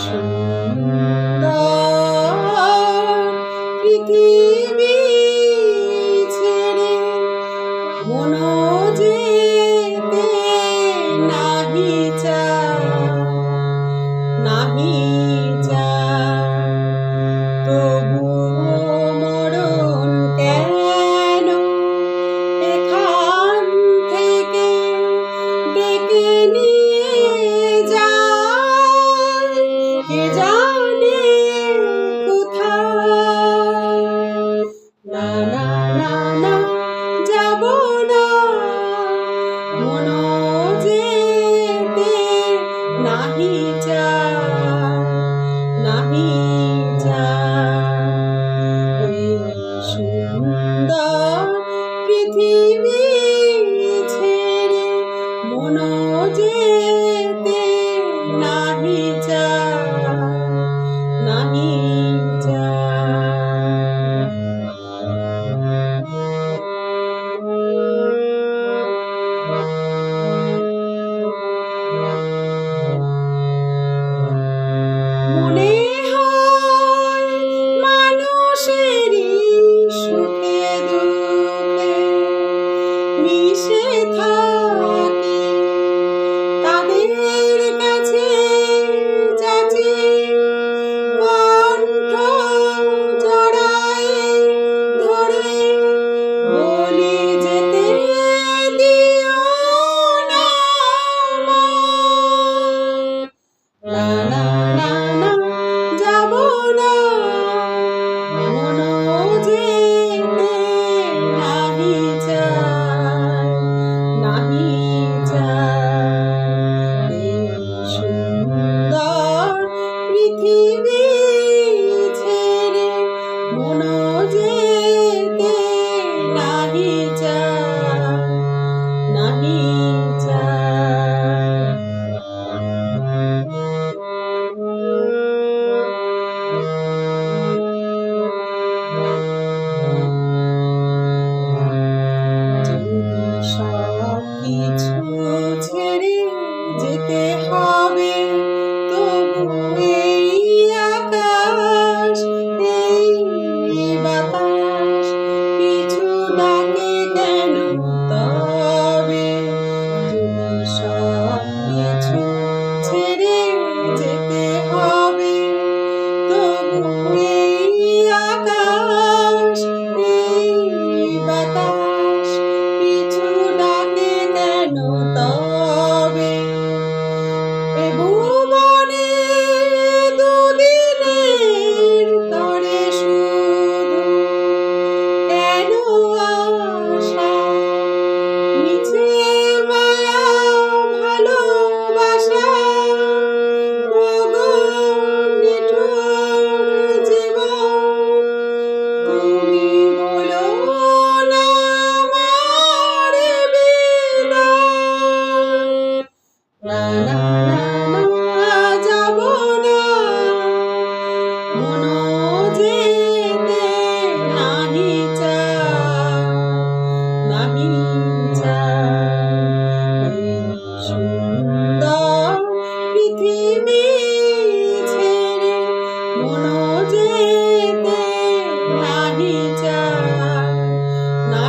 সুন্দর পৃথিবী এমনও যেতে নাহি যা নাহি যা। সুন্দর পৃথিবী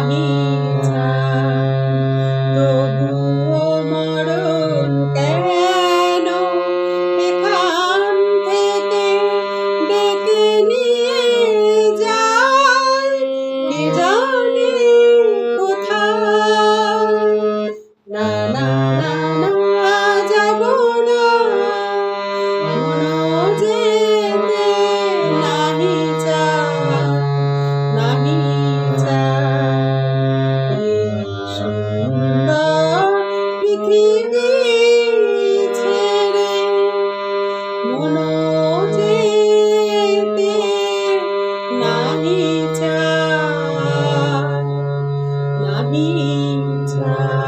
me. meantime.